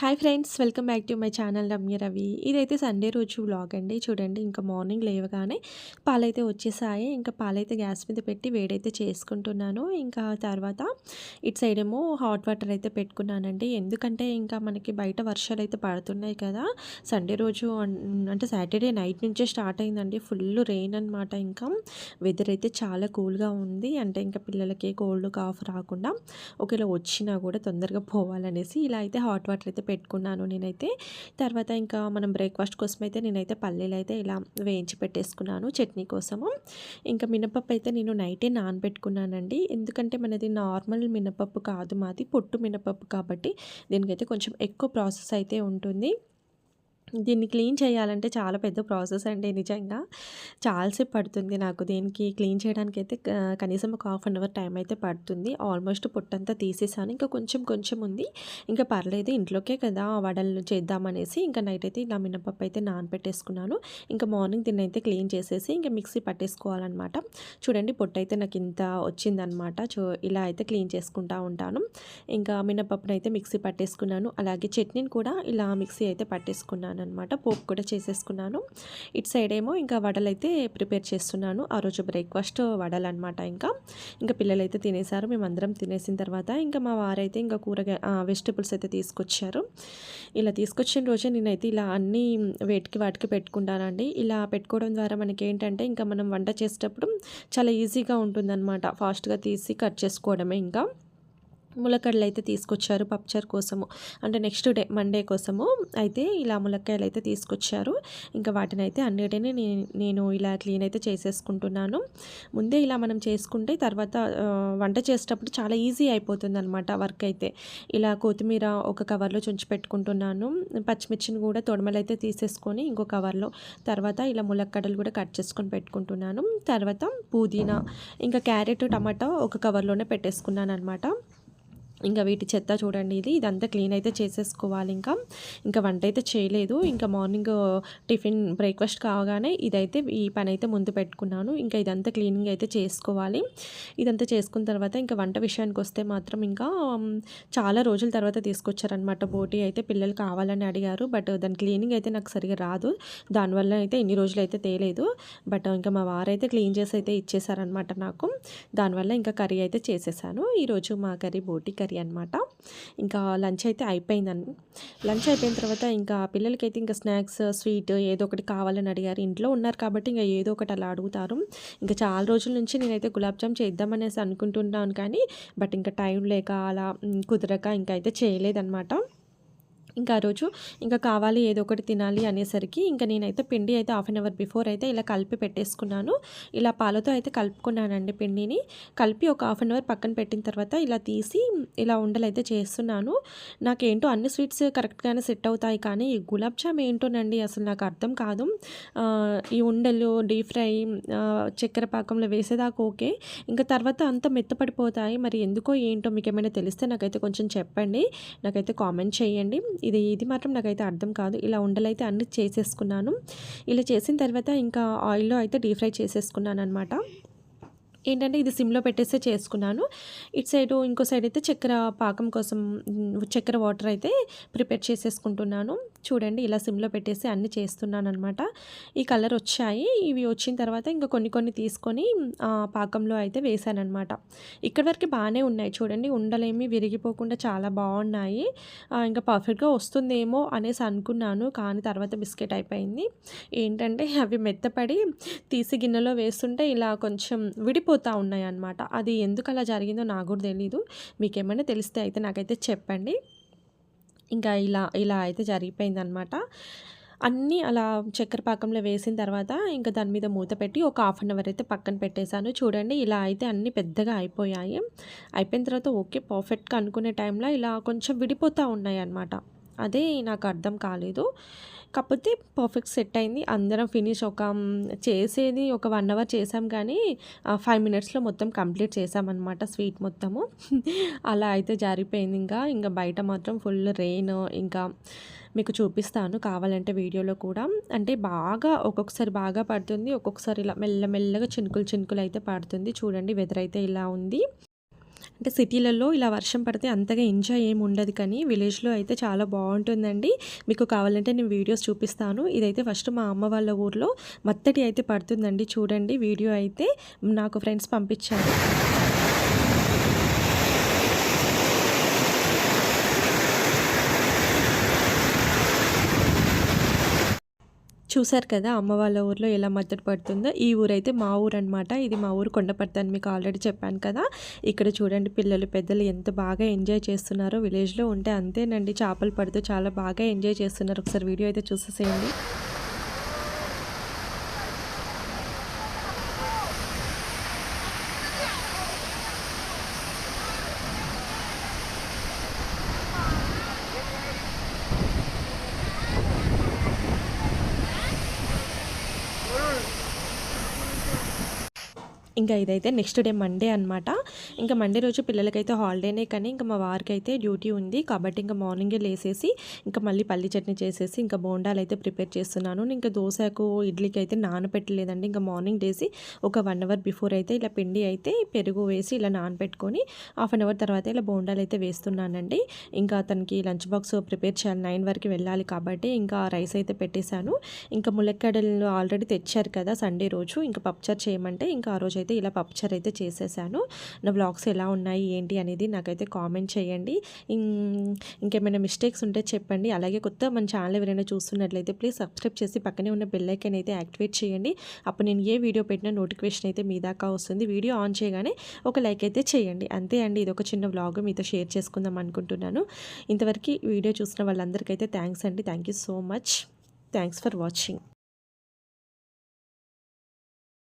Hi friends welcome back to my channel Ramya Ravi ఇదైతే Sunday రోజు vlog అండి. చూడండి ఇంకా మార్నింగ్ లేవగానే పాలైతే వచ్చేసాయి. ఇంకా పాలైతే గ్యాస్ మీద పెట్టి వేడైతే చేసుకుంటున్నాను. ఇంకా తర్వాత ఇటు సైడ్ ఏమో హాట్ వాటర్ అయితే పెట్టుకున్నానండి. ఎందుకంటే ఇంకా మనకి బయట వర్షాలు అయితే పడుతున్నాయి కదా. సండే రోజు అంటే సాటర్డే నైట్ నుంచే స్టార్ట్ అయిందండి. ఫుల్ రెయిన్ అనమాట ఇంకా. వెదర్ అయితే చాలా కూల్గా ఉంది. అంటే ఇంకా పిల్లలకి కోల్డ్ కాఫ్ రాకుండా ఒకవేళ వచ్చినా కూడా తొందరగా పోవాలనేసి ఇలా అయితే హాట్ వాటర్ అయితే పెట్టుకున్నాను నేనైతే. తర్వాత ఇంకా మనం బ్రేక్ఫాస్ట్ కోసం అయితే నేనైతే పల్లీలు అయితే ఇలా వేయించి పెట్టేసుకున్నాను చట్నీ కోసము. ఇంకా మినపప్పు అయితే నేను నైటే నానబెట్టుకున్నానండి. ఎందుకంటే మనది నార్మల్ మినపప్పు కాదు మాది పొట్టు మినపప్పు కాబట్టి దీనికైతే కొంచెం ఎక్కువ ప్రాసెస్ అయితే ఉంటుంది. దీన్ని క్లీన్ చేయాలంటే చాలా పెద్ద ప్రాసెస్ అండి నిజంగా. చాలాసేపు పడుతుంది నాకు దీనికి. క్లీన్ చేయడానికి అయితే కనీసం ఒక హాఫ్ అన్ అవర్ టైం అయితే పడుతుంది. ఆల్మోస్ట్ పొట్టంతా తీసేసాను. ఇంకా కొంచెం కొంచెం ఉంది. ఇంకా పర్లేదు ఇంట్లోకే కదా వడలు చేద్దామనేసి ఇంకా నైట్ అయితే ఇలా మినపప్పు అయితే నానపెట్టేసుకున్నాను. ఇంకా మార్నింగ్ దీన్ని అయితే క్లీన్ చేసేసి ఇంకా మిక్సీ పట్టేసుకోవాలన్నమాట. చూడండి పొట్టు అయితే నాకు ఇంత వచ్చిందనమాట చూ ఇలా అయితే క్లీన్ చేసుకుంటా ఉంటాను. ఇంకా మినపప్పునైతే మిక్సీ పట్టేసుకున్నాను. అలాగే చట్నీని కూడా ఇలా మిక్సీ అయితే పట్టేసుకున్నాను. అనమాట పోపు కూడా చేసేసుకున్నాను. ఇటు సైడ్ ఏమో ఇంకా వడలు అయితే ప్రిపేర్ చేస్తున్నాను. ఆ రోజు బ్రేక్ఫాస్ట్ వడలు అనమాట ఇంకా. ఇంకా పిల్లలు అయితే తినేసారు మేమందరం తినేసిన తర్వాత ఇంకా మా వారైతే ఇంకా కూరగాయ వెజిటబుల్స్ అయితే తీసుకొచ్చారు. ఇలా తీసుకొచ్చిన రోజే నేనైతే ఇలా అన్నీ వేటికి వాటికి పెట్టుకుంటానండి. ఇలా పెట్టుకోవడం ద్వారా మనకి ఏంటంటే ఇంకా మనం వంట చేసేటప్పుడు చాలా ఈజీగా ఉంటుందన్నమాట. ఫాస్ట్గా తీసి కట్ చేసుకోవడమే ఇంకా. ములక్కడలు అయితే తీసుకొచ్చారు పప్చర్ కోసము. అంటే నెక్స్ట్ డే మండే కోసము అయితే ఇలా ములక్కాయలు అయితే తీసుకొచ్చారు. ఇంకా వాటిని అయితే అన్నిటిని నేను ఇలా క్లీన్ అయితే చేసేసుకుంటున్నాను. ముందే ఇలా మనం చేసుకుంటే తర్వాత వంట చేసేటప్పుడు చాలా ఈజీ అయిపోతుంది అనమాట వర్క్ అయితే. ఇలా కొత్తిమీర ఒక కవర్లో చుంచి పెట్టుకుంటున్నాను. పచ్చిమిర్చిని కూడా తొడమలు అయితే తీసేసుకొని ఇంకో కవర్లో తర్వాత ఇలా ములక్కడలు కూడా కట్ చేసుకొని పెట్టుకుంటున్నాను. తర్వాత పుదీనా ఇంకా క్యారెట్ టమాటా ఒక కవర్లోనే పెట్టేసుకున్నాను అనమాట ఇంకా వీటి చెత్త చూడండి ఇది ఇదంతా క్లీన్ అయితే చేసేసుకోవాలి ఇంకా. ఇంకా వంట అయితే చేయలేదు. ఇంకా మార్నింగ్ టిఫిన్ బ్రేక్ఫాస్ట్ కావగానే ఇదైతే ఈ పని అయితే ముందు పెట్టుకున్నాను. ఇంకా ఇదంతా క్లీనింగ్ అయితే చేసుకోవాలి. ఇదంతా చేసుకున్న తర్వాత ఇంకా వంట విషయానికి వస్తే మాత్రం ఇంకా చాలా రోజుల తర్వాత తీసుకొచ్చారనమాట బోటీ అయితే పిల్లలు కావాలని అడిగారు. బట్ దాని క్లీనింగ్ అయితే నాకు సరిగా రాదు. దానివల్ల అయితే ఇన్ని రోజులు అయితే తేలేదు. బట్ ఇంకా మా వారైతే క్లీన్ చేసి అయితే ఇచ్చేసారనమాట నాకు. దానివల్ల ఇంకా కర్రీ అయితే చేసేసాను. ఈరోజు మా కర్రీ బోటీ కర్రీ కర్రీ అనమాట ఇంకా లంచ్ అయితే అయిపోయిందని లంచ్ అయిపోయిన తర్వాత ఇంకా పిల్లలకైతే ఇంకా స్నాక్స్ స్వీట్ ఏదో ఒకటి కావాలని అడిగారు. ఇంట్లో ఉన్నారు కాబట్టి ఇంకా ఏదో ఒకటి అలా అడుగుతారు. ఇంకా చాలా రోజుల నుంచి నేనైతే గులాబ్ జామ్ చేద్దామనేసి అనుకుంటున్నాను కానీ బట్ ఇంకా టైం లేక అలా కుదరక ఇంకా అయితే చేయలేదన్నమాట. ఇంకా ఆ రోజు ఇంకా కావాలి ఏదో ఒకటి తినాలి అనేసరికి ఇంకా నేనైతే పిండి అయితే హాఫ్ అన్ అవర్ బిఫోర్ అయితే ఇలా కలిపి పెట్టేసుకున్నాను. ఇలా పాలతో అయితే కలుపుకున్నానండి పిండిని. కలిపి ఒక హాఫ్ అన్ అవర్ పక్కన పెట్టిన తర్వాత ఇలా తీసి ఇలా ఉండలు అయితే చేస్తున్నాను. నాకేంటో అన్ని స్వీట్స్ కరెక్ట్గానే సెట్ అవుతాయి కానీ ఈ గులాబ్ జామ్ ఏంటోనండి అసలు నాకు అర్థం కాదు. ఈ ఉండలు డీప్ ఫ్రై చక్కెర పాకంలో వేసేదాకా ఓకే. ఇంకా తర్వాత అంత మెత్తపడిపోతాయి. మరి ఎందుకో ఏంటో మీకు ఏమైనా తెలిస్తే నాకైతే కొంచెం చెప్పండి. నాకైతే కామెంట్ చేయండి. ఇది ఇది మాత్రం నాకైతే అర్థం కాదు. ఇలా ఉండలైతే అన్ని చేసేసుకున్నాను. ఇలా చేసిన తర్వాత ఇంకా ఆయిల్లో అయితే డీప్ ఫ్రై చేసేసుకున్నాను అనమాట ఏంటంటే ఇది సిమ్లో పెట్టేస్తే చేసుకున్నాను. ఇటు సైడ్ ఇంకో సైడ్ అయితే చక్కెర పాకం కోసం చక్కెర వాటర్ అయితే ప్రిపేర్ చేసేసుకుంటున్నాను. చూడండి ఇలా సిమ్లో పెట్టేసి అన్నీ చేస్తున్నాను అనమాట ఈ కలర్ వచ్చాయి. ఇవి వచ్చిన తర్వాత ఇంకా కొన్ని కొన్ని తీసుకొని పాకంలో అయితే వేసానమాట ఇక్కడి వరకు బాగానే ఉన్నాయి. చూడండి ఉండలేమి విరిగిపోకుండా చాలా బాగున్నాయి. ఇంకా పర్ఫెక్ట్గా వస్తుందేమో అనేసి అనుకున్నాను కానీ తర్వాత బిస్కెట్ అయిపోయింది. ఏంటంటే అవి మెత్తపడి తీసి గిన్నెలో వేస్తుంటే ఇలా కొంచెం విడిపో పోతూ ఉన్నాయన్నమాట. అది ఎందుకు అలా జరిగిందో నాకు కూడా తెలీదు. మీకు ఏమైనా తెలిస్తే అయితే నాకైతే చెప్పండి. ఇంకా ఇలా ఇలా అయితే జరిగిపోయిందనమాట అన్నీ అలా చక్కెర పాకంలో వేసిన తర్వాత ఇంకా దాని మీద మూత పెట్టి ఒక హాఫ్ అన్ అవర్ అయితే పక్కన పెట్టేశాను. చూడండి ఇలా అయితే అన్నీ పెద్దగా అయిపోయాయి. అయిపోయిన తర్వాత ఓకే పర్ఫెక్ట్గా అనుకునే టైంలో ఇలా కొంచెం విడిపోతూ ఉన్నాయి అన్నమాట అదే నాకు అర్థం కాలేదు. కాకపోతే పర్ఫెక్ట్ సెట్ అయింది. అందరం ఫినిష్ ఒక చేసేది ఒక వన్ అవర్ చేసాం కానీ ఫైవ్ మినిట్స్లో మొత్తం కంప్లీట్ చేసామన్నమాట స్వీట్ మొత్తము. అలా అయితే జారిపోయింది ఇంకా. ఇంకా బయట మాత్రం ఫుల్ రెయిన్ ఇంకా మీకు చూపిస్తాను కావాలంటే వీడియోలో కూడా. అంటే బాగా ఒక్కొక్కసారి బాగా పడుతుంది ఒక్కొక్కసారి ఇలా మెల్లమెల్లగా చినుకులు చినుకులు అయితే పడుతుంది. చూడండి వెదర్ అయితే ఇలా ఉంది. అంటే సిటీలలో ఇలా వర్షం పడితే అంతగా ఎంజాయ్ ఏమి ఉండదు కానీ విలేజ్లో అయితే చాలా బాగుంటుందండి. మీకు కావాలంటే నేను వీడియోస్ చూపిస్తాను. ఇదైతే ఫస్ట్ మా అమ్మ వాళ్ళ ఊర్లో మత్తటి అయితే పడుతుందండి. చూడండి వీడియో అయితే నాకు ఫ్రెండ్స్ పంపించారు. చూసారు కదా అమ్మ వాళ్ళ ఊర్లో ఎలా మద్దతు పడుతుందో. ఈ ఊరైతే మా ఊరు అనమాట ఇది మా ఊరు కొండపర్తి అని మీకు ఆల్రెడీ చెప్పాను కదా. ఇక్కడ చూడండి పిల్లలు పెద్దలు ఎంత బాగా ఎంజాయ్ చేస్తున్నారో. విలేజ్లో ఉంటే అంతేనండి. చేపలు పడుతూ చాలా బాగా ఎంజాయ్ చేస్తున్నారు. ఒకసారి వీడియో అయితే చూసేసేయండి. ఇంకా ఇదైతే నెక్స్ట్ డే మండే అనమాట ఇంకా మండే రోజు పిల్లలకైతే హాలిడేనే కానీ ఇంకా మా వారికి అయితే డ్యూటీ ఉంది. కాబట్టి ఇంకా మార్నింగే లేసేసి ఇంకా మళ్ళీ పల్లి చట్నీ చేసేసి ఇంకా బోండాలు అయితే ప్రిపేర్ చేస్తున్నాను. ఇంకా దోశకు ఇడ్లీకి అయితే నానబెట్టలేదండి ఇంకా మార్నింగ్ లేసి ఒక వన్ అవర్ బిఫోర్ అయితే ఇలా పిండి అయితే పెరుగు వేసి ఇలా నానబెట్టుకొని హాఫ్ అన్ అవర్ తర్వాత ఇలా బోండాలు అయితే వేస్తున్నానండి. ఇంకా అతనికి లంచ్ బాక్స్ ప్రిపేర్ చేయాలి. నైన్ వరకు వెళ్ళాలి కాబట్టి ఇంకా రైస్ అయితే పెట్టేశాను. ఇంకా ములక్కాడలు ఆల్రెడీ తెచ్చారు కదా సండే రోజు. ఇంకా పప్చర్ చేయమంటే ఇంకా ఆ రోజు అయితే ఇలా పప్చర్ అయితే చేసేసాను. నా బ్లాగ్స్ ఎలా ఉన్నాయి ఏంటి అనేది నాకైతే కామెంట్ చేయండి. ఇంకేమైనా మిస్టేక్స్ ఉంటే చెప్పండి. అలాగే కొత్త మన ఛానల్ ఎవరైనా చూస్తున్నట్లయితే ప్లీజ్ సబ్స్క్రైబ్ చేసి పక్కనే ఉన్న బెల్లైకన్ అయితే యాక్టివేట్ చేయండి. అప్పుడు నేను ఏ వీడియో పెట్టినా నోటిఫికేషన్ అయితే మీ దాకా వస్తుంది. వీడియో ఆన్ చేయగానే ఒక లైక్ అయితే చేయండి. అంతే అండి ఇది ఒక చిన్న బ్లాగ్ మీతో షేర్ చేసుకుందాం అనుకుంటున్నాను. ఇంతవరకు వీడియో చూసిన వాళ్ళందరికైతే థ్యాంక్స్ అండి. Thank you so much. Thanks for watching.